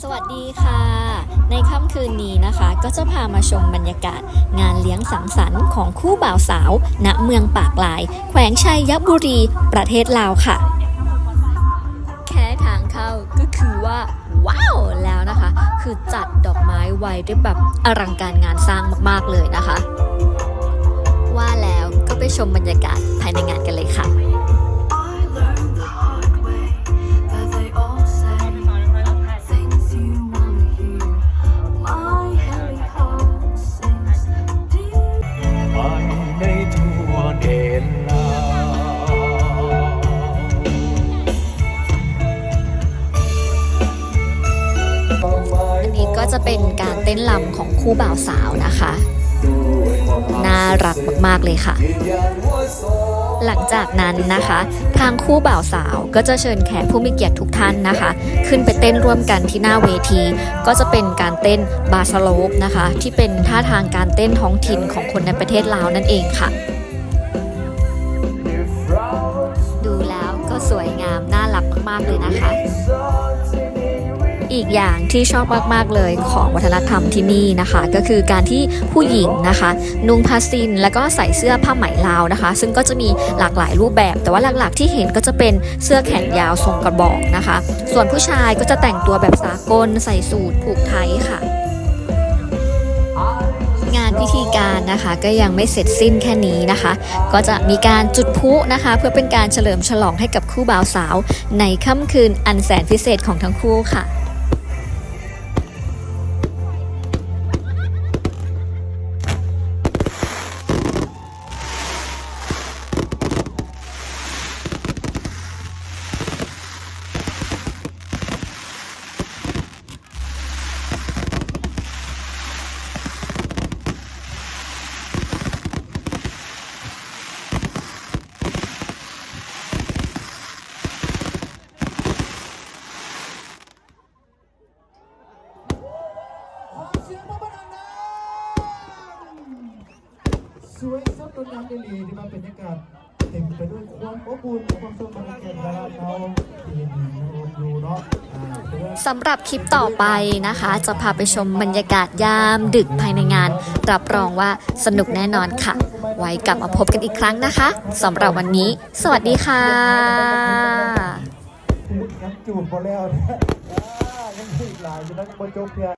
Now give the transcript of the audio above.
สวัสดีค่ะ ในค่ำคืนนี้นะคะ ก็จะพามาชมบรรยากาศ งานเลี้ยงสังสรรค์ของคู่บ่าวสาว ณเมืองปากลาย แขวงชัยบุรี ประเทศลาวค่ะ แค่ทางเข้าก็คือว่าว้าวแล้วนะคะ คือจัดดอกไม้ไว้ได้แบบอลังการงานสร้างมากๆเลยนะคะ ว่าแล้วก็ไปชมบรรยากาศภายในงานกันเลยค่ะ จะเป็นการเต้นรำของคู่บ่าวสาวนะคะ น่ารักมากๆเลยค่ะ หลังจากนั้นนะคะ ทางคู่บ่าวสาวก็จะเชิญแขกผู้มีเกียรติทุกท่านนะคะ ขึ้นไปเต้นร่วมกันที่หน้าเวที ก็จะเป็นการเต้นบาสโลปนะคะ ที่เป็นท่าทางการเต้นท้องถิ่นของคนในประเทศลาวนั่นเองค่ะดูแล้วก็สวยงามน่ารักมากๆเลยนะคะ อีกอย่างที่ชอบมากๆเลยของวัฒนธรรมที่นี่นะคะ ก็คือการที่ผู้หญิงนะคะ นุ่งผ้าซินแล้วก็ใส่เสื้อผ้าไหมลาวนะคะ ซึ่งก็จะมีหลากหลายรูปแบบ แต่ว่าหลักๆ ที่เห็นก็จะเป็นเสื้อแขนยาวทรงกระบอกนะคะ ส่วนผู้ชายก็จะแต่งตัวแบบสากลใส่สูทผูกไทยค่ะงานพิธีการนะคะก็ยังไม่เสร็จสิ้นแค่นี้นะคะ ก็จะมีการจุดพลุนะคะ เพื่อเป็นการเฉลิมฉลองให้กับคู่บ่าวสาว ในค่ำคืนอันแสนพิเศษของทั้งคู่ค่ะ สวยสดงดงามดีๆที่มาเป็นบรรยากาศเต็มไปด้วยความอบอุ่นความสุขบรรยากาศนะครับเราดีๆดูเนาะอ่าเพื่อสำหรับคลิปต่อไปนะคะ จะพาไปชมบรรยากาศยามดึกภายในงาน รับรองว่าสนุกแน่นอนค่ะ ไว้กลับมาพบกันอีกครั้งนะคะสำหรับวันนี้ สวัสดีค่ะพูดงั้นจูดหมดแล้วนะอ่ายังมีอีกหลายอยู่นะบนโจ๊กเพีย